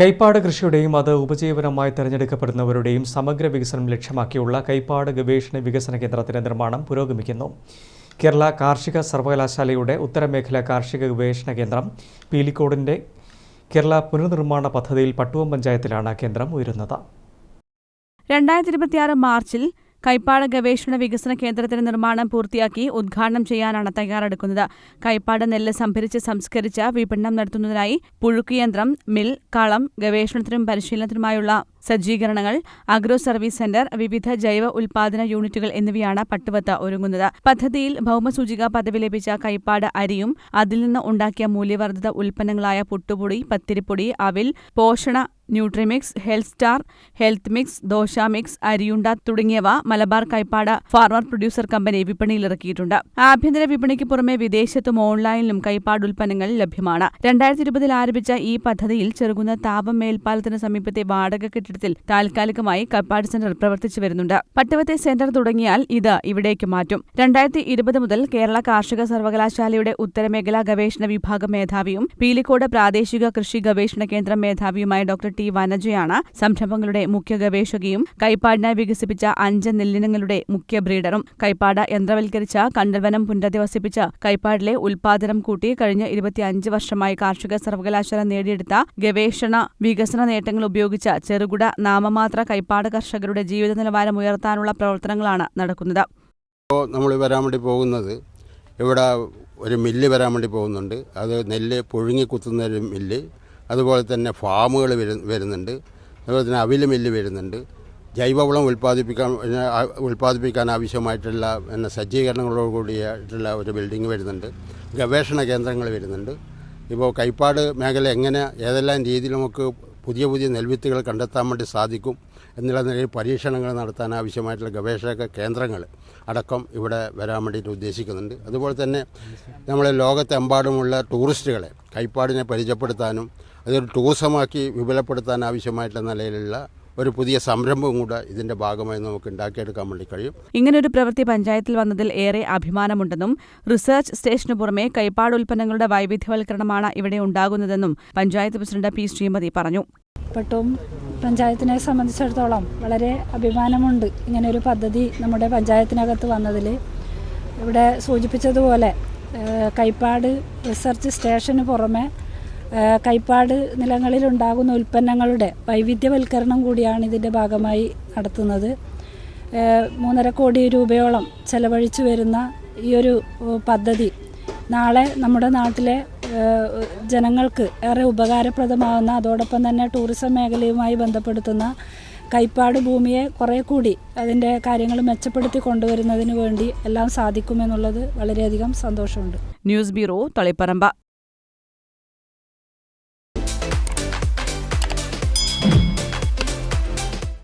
കൈപ്പാട് കൃഷിയുടെയും അത് ഉപജീവനമായി തിരഞ്ഞെടുക്കപ്പെടുന്നവരുടെയും സമഗ്ര വികസനം ലക്ഷ്യമാക്കിയുള്ള കൈപ്പാട് ഗവേഷണ വികസന കേന്ദ്രത്തിന്റെ നിർമ്മാണം പുരോഗമിക്കുന്നു. കേരള കാർഷിക സർവകലാശാലയുടെ ഉത്തരമേഖല കാർഷിക ഗവേഷണ കേന്ദ്രം പീലിക്കോടിന്റെ കേരള പുനർനിർമ്മാണ പദ്ധതിയിൽ പട്ടുവം പഞ്ചായത്തിലാണ് കേന്ദ്രം ഉയരുന്നത്. രണ്ടായിരത്തി ഇരുപത്തിയാറ് മാർച്ചിൽ കൈപ്പാട് ഗവേഷണ വികസന കേന്ദ്രത്തിന്റെ നിർമ്മാണം പൂർത്തിയാക്കി ഉദ്ഘാടനം ചെയ്യാനാണ് തയ്യാറെടുക്കുന്നത്. കൈപ്പാട് നെല്ല് സംഭരിച്ച് സംസ്കരിച്ച് വിപണനം നടത്തുന്നതിനായി പുഴുക്കുയന്ത്രം മിൽ കളം ഗവേഷണത്തിനും പരിശീലനത്തിനുമായുള്ള സജ്ജീകരണങ്ങൾ അഗ്രോ സർവീസ് സെന്റർ വിവിധ ജൈവ ഉൽപാദന യൂണിറ്റുകൾ എന്നിവയാണ് പട്ടുവത്ത് ഒരുങ്ങുന്നത്. പദ്ധതിയിൽ ഭൗമസൂചിക പദവി ലഭിച്ച കൈപ്പാട് അരിയും അതിൽ നിന്ന് ഉണ്ടാക്കിയ മൂല്യവർദ്ധിത ഉൽപ്പന്നങ്ങളായ പുട്ടുപൊടി പത്തിരിപ്പൊടി അവിൽ പോഷണ nutrimix health star health mix dosa mix അരിയുണ്ട തുടങ്ങിയവ Malabar Kaippad farmer producer company വിപണിയിലിറക്കിയിട്ടുണ്ട് ആഭ്യന്തര വിപണിക്ക് പുറമെ വിദേശത്തും ഓൺലൈനിലും കൈപ്പാട് ഉൽപ്പന്നങ്ങൾ ലഭ്യമാണ്. രണ്ടായിരത്തി ഇരുപതിൽ ആരംഭിച്ച ഈ പദ്ധതിയിൽ ചെറുകുന്ന താപം മേൽപ്പാലത്തിന് സമീപത്തെ വാടക കെട്ടിടത്തിൽ താൽക്കാലികമായി കപ്പാട് സെന്റർ പ്രവർത്തിച്ചു വരുന്നുണ്ട്. പട്ടുവത്തെ സെന്റർ തുടങ്ങിയാൽ ഇത് ഇവിടേക്ക് മാറ്റും. രണ്ടായിരത്തി ഇരുപത് മുതൽ കേരള കാർഷിക സർവകലാശാലയുടെ ഉത്തരമേഖലാ ഗവേഷണ വിഭാഗം മേധാവിയും പീലിക്കോട് പ്രാദേശിക കൃഷി ഗവേഷണ കേന്ദ്രം മേധാവിയുമായ ഡോക്ടർ ടി വനജയാണ് സംരംഭങ്ങളുടെ മുഖ്യ ഗവേഷകയും കൈപ്പാടിനായി വികസിപ്പിച്ച അഞ്ച് നെല്ലിനങ്ങളുടെ മുഖ്യ ബ്രീഡറും കൈപ്പാട് യന്ത്രവൽക്കരിച്ച കണ്ടൽവനം പുനരധിവസിപ്പിച്ച കൈപ്പാടിലെ ഉൽപാദനം കൂട്ടി കഴിഞ്ഞ ഇരുപത്തിയഞ്ച് വർഷമായി കാർഷിക സർവകലാശാല നേടിയെടുത്ത ഗവേഷണ വികസന നേട്ടങ്ങൾ ഉപയോഗിച്ച ചെറുകിട നാമമാത്ര കൈപ്പാട് കർഷകരുടെ ജീവിത നിലവാരം ഉയർത്താനുള്ള പ്രവർത്തനങ്ങളാണ് നടക്കുന്നത്. ഇപ്പോൾ നമ്മൾ വരാൻ വേണ്ടി പോകുന്നത് ഇവിടെ ഒരു മില്ല് വരാൻ വേണ്ടി പോകുന്നുണ്ട്. അത് നെല്ല് പുഴുങ്ങി കുത്തുന്ന ഒരു മില്ല് അതുപോലെ തന്നെ ഫാമുകൾ വരു- വരുന്നുണ്ട്. അതുപോലെ തന്നെ അവിൽ മില്ല് വരുന്നുണ്ട്. ജൈവവളം ഉൽപ്പാദിപ്പിക്കാൻ ഉൽപ്പാദിപ്പിക്കാൻ ആവശ്യമായിട്ടുള്ള പിന്നെ സജ്ജീകരണങ്ങളോട് കൂടിയായിട്ടുള്ള ഒരു ബിൽഡിംഗ് വരുന്നുണ്ട്. ഗവേഷണ കേന്ദ്രങ്ങൾ വരുന്നുണ്ട്. ഇപ്പോൾ കൈപ്പാട് മേഖല എങ്ങനെ ഏതെല്ലാം രീതിയിൽ നമുക്ക് പുതിയ പുതിയ നെൽവിത്തുകൾ കണ്ടെത്താൻ വേണ്ടി സാധിക്കും എന്നുള്ള നിലയിൽ പരീക്ഷണങ്ങൾ നടത്താൻ ആവശ്യമായിട്ടുള്ള ഗവേഷക കേന്ദ്രങ്ങൾ അടക്കം ഇവിടെ വരാൻ വേണ്ടിയിട്ട് ഉദ്ദേശിക്കുന്നുണ്ട്. അതുപോലെ തന്നെ നമ്മൾ ലോകത്തെമ്പാടുമുള്ള ടൂറിസ്റ്റുകളെ കൈപ്പാടിനെ പരിചയപ്പെടുത്താനും അതൊരു ടൂറിസമാക്കി വിപുലപ്പെടുത്താൻ ആവശ്യമായിട്ടുള്ള നിലയിലുള്ള ഒരു പുതിയ സംരംഭവും കൂടെ ഇതിന്റെ ഭാഗമായി നമുക്ക് ഉണ്ടാക്കിയെടുക്കാൻ വേണ്ടി കഴിയും. ഇങ്ങനൊരു പ്രവൃത്തി പഞ്ചായത്തിൽ വന്നതിൽ ഏറെ അഭിമാനമുണ്ടെന്നും റിസർച്ച് സ്റ്റേഷനു പുറമെ കൈപ്പാട് ഉൽപ്പന്നങ്ങളുടെ വൈവിധ്യവൽക്കരണമാണ് ഇവിടെ ഉണ്ടാകുന്നതെന്നും പഞ്ചായത്ത് പ്രസിഡന്റ് പി ശ്രീമതി പറഞ്ഞു. പട്ടും പഞ്ചായത്തിനെ സംബന്ധിച്ചിടത്തോളം വളരെ അഭിമാനമുണ്ട് ഇങ്ങനെ ഒരു പദ്ധതി നമ്മുടെ പഞ്ചായത്തിനകത്ത് വന്നതിൽ ഇവിടെ സൂചിപ്പിച്ചതുപോലെ കൈപ്പാട് റിസർച്ച് സ്റ്റേഷന് പുറമെ കൈപ്പാട് നിലങ്ങളിലുണ്ടാകുന്ന ഉൽപ്പന്നങ്ങളുടെ വൈവിധ്യവൽക്കരണം കൂടിയാണ് ഇതിന്റെ ഭാഗമായി നടത്തുന്നത്. മൂന്നര കോടി രൂപയോളം ചെലവഴിച്ചു വരുന്ന ഈ ഒരു പദ്ധതി നാളെ നമ്മുടെ നാട്ടിലെ ജനങ്ങൾക്ക് ഏറെ ഉപകാരപ്രദമാകുന്ന അതോടൊപ്പം തന്നെ ടൂറിസം മേഖലയുമായി ബന്ധപ്പെടുത്തുന്ന കൈപ്പാട് ഭൂമിയെ കുറേ കൂടി അതിന്റെ കാര്യങ്ങൾ മെച്ചപ്പെടുത്തി കൊണ്ടുവരുന്നതിന് വേണ്ടി എല്ലാം സാധിക്കുമെന്നുള്ളത് വളരെയധികം സന്തോഷമുണ്ട്. News bureau Taliparamba.